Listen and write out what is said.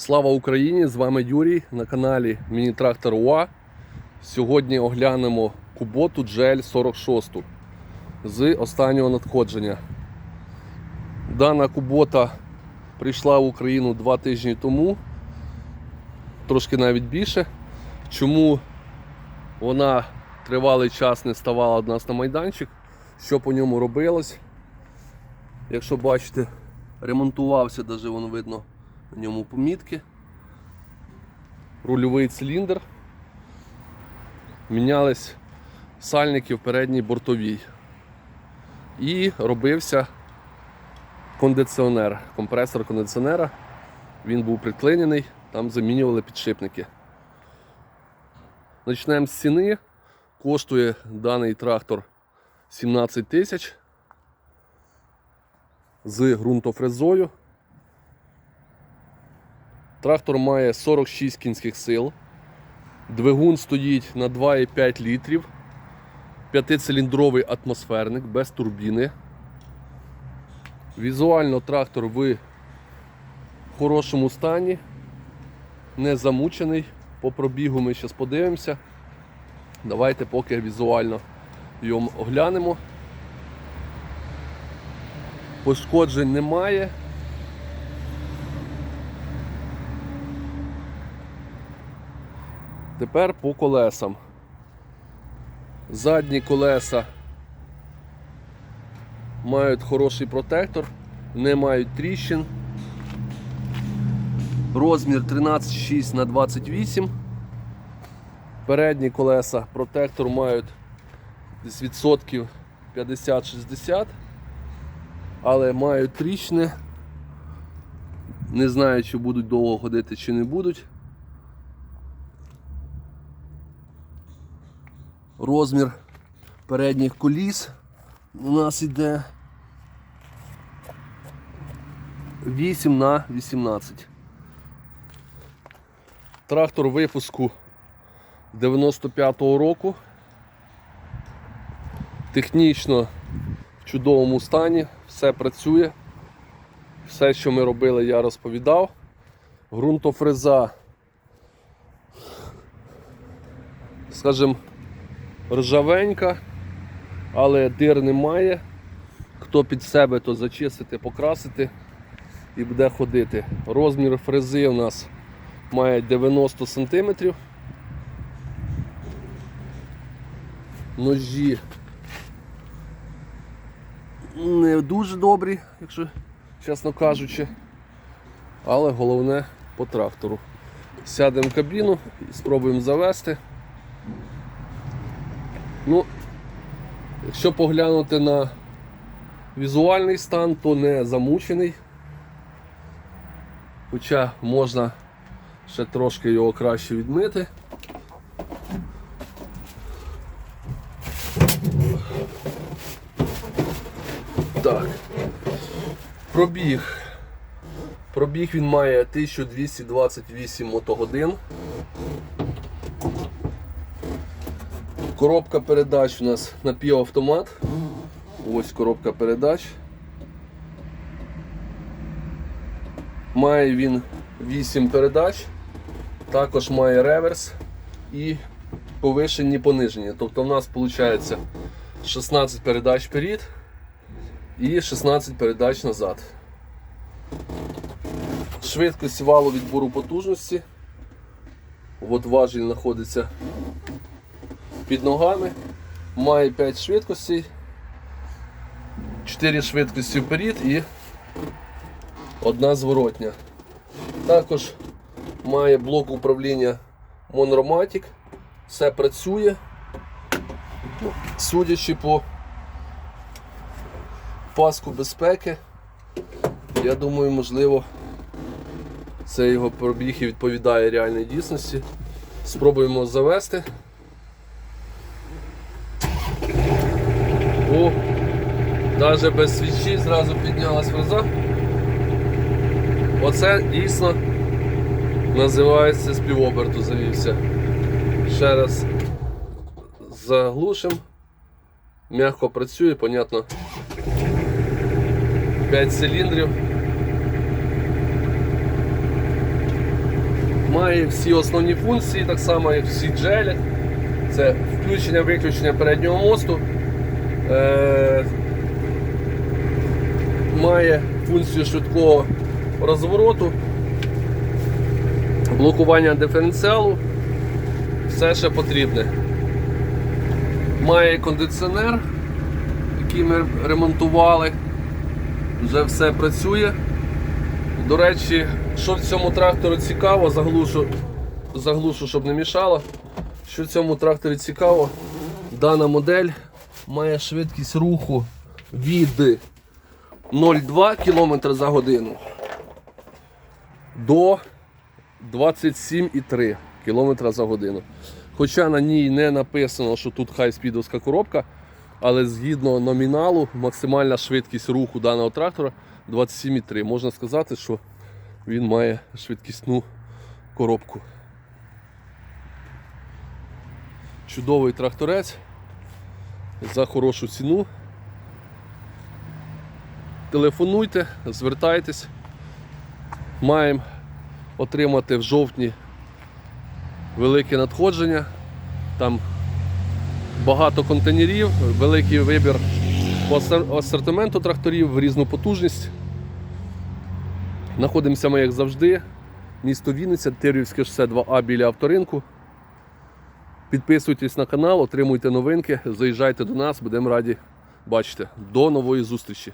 Слава Україні! З вами Юрій на каналі Міні-Трактор УА. Сьогодні оглянемо Куботу GL46 з останнього надходження. Дана Кубота прийшла в Україну два тижні тому, трошки навіть більше. Чому вона тривалий час не ставала до нас на майданчик? Що по ньому робилось? Якщо бачите, ремонтувався, навіть воно видно на ньому помітки. Рульовий циліндр. Мінялись сальники в передній бортовій. І робився кондиціонер, компресор кондиціонера. Він був приклинений, там замінювали підшипники. Почнемо з ціни. Коштує даний трактор 17 тисяч з ґрунтофрезою. Трактор має 46 кінських сил. Двигун стоїть на 2,5 літрів. П'ятициліндровий атмосферник без турбіни. Візуально трактор в хорошому стані, не замучений. По пробігу ми зараз подивимося. Давайте поки візуально його оглянемо. Пошкоджень немає. Тепер по колесам. Задні колеса мають хороший протектор, не мають тріщин. Розмір 13,6 на 28. Передні колеса протектор мають десь відсотків 50-60, але мають тріщини. Не знаю, чи будуть довго ходити, чи не будуть. Розмір передніх коліс у нас йде 8 на 18. Трактор випуску 95-го року. Технічно в чудовому стані, все працює. Все, що ми робили, я розповідав. Грунтофреза, скажімо, ржавенька, але дир немає. Хто під себе, то зачистити, покрасити і буде ходити. Розмір фрези у нас має 90 см. Ножі не дуже добрі, якщо чесно кажучи. Але головне по трактору. Сядемо в кабіну і спробуємо завести. Ну, якщо поглянути на візуальний стан, то не замучений. Хоча можна ще трошки його краще відмити. Так. Пробіг. Пробіг він має 1228 мотогодин. Коробка передач у нас напівавтомат. Ось коробка передач. Має він 8 передач, також має реверс і повишені пониження. Тобто в нас виходить 16 передач вперед і 16 передач назад. Швидкість валу відбору потужності. От важіль знаходиться під ногами. Має 5 швидкостей, 4 швидкості вперед і одна зворотня. Також має блок управління Monromatic. Все працює. Ну, Судячи по паску безпеки, я думаю, можливо, це його пробіг і відповідає реальній дійсності. Спробуємо завести. Навіть без свічі зразу піднялась фреза. Оце дійсно називається співоберту завівся. Ще раз заглушимо. М'яко працює, понятно. 5 циліндрів. Має всі основні функції, так само як всі джелі. Це включення-виключення переднього мосту. Має функцію швидкого розвороту, блокування диференціалу, все ще потрібне. Має кондиціонер, який ми ремонтували. Вже все працює. До речі, що в цьому тракторі цікаво, заглушу, заглушу, щоб не мішало. Що в цьому тракторі цікаво, дана модель має швидкість руху від 0,2 км за годину до 27,3 км за годину. Хоча на ній не написано, що тут хай-спідовська коробка, але згідно номіналу, максимальна швидкість руху даного трактора 27,3. Можна сказати, що він має швидкісну коробку. Чудовий тракторець за хорошу ціну. Телефонуйте, звертайтесь. Маємо отримати в жовтні велике надходження. Там багато контейнерів, великий вибір асортименту тракторів в різну потужність. Знаходимося ми, як завжди, місто Вінниця, Тирівське шосе 2А біля авторинку. Підписуйтесь на канал, отримуйте новинки, заїжджайте до нас, будемо раді бачити. До нової зустрічі!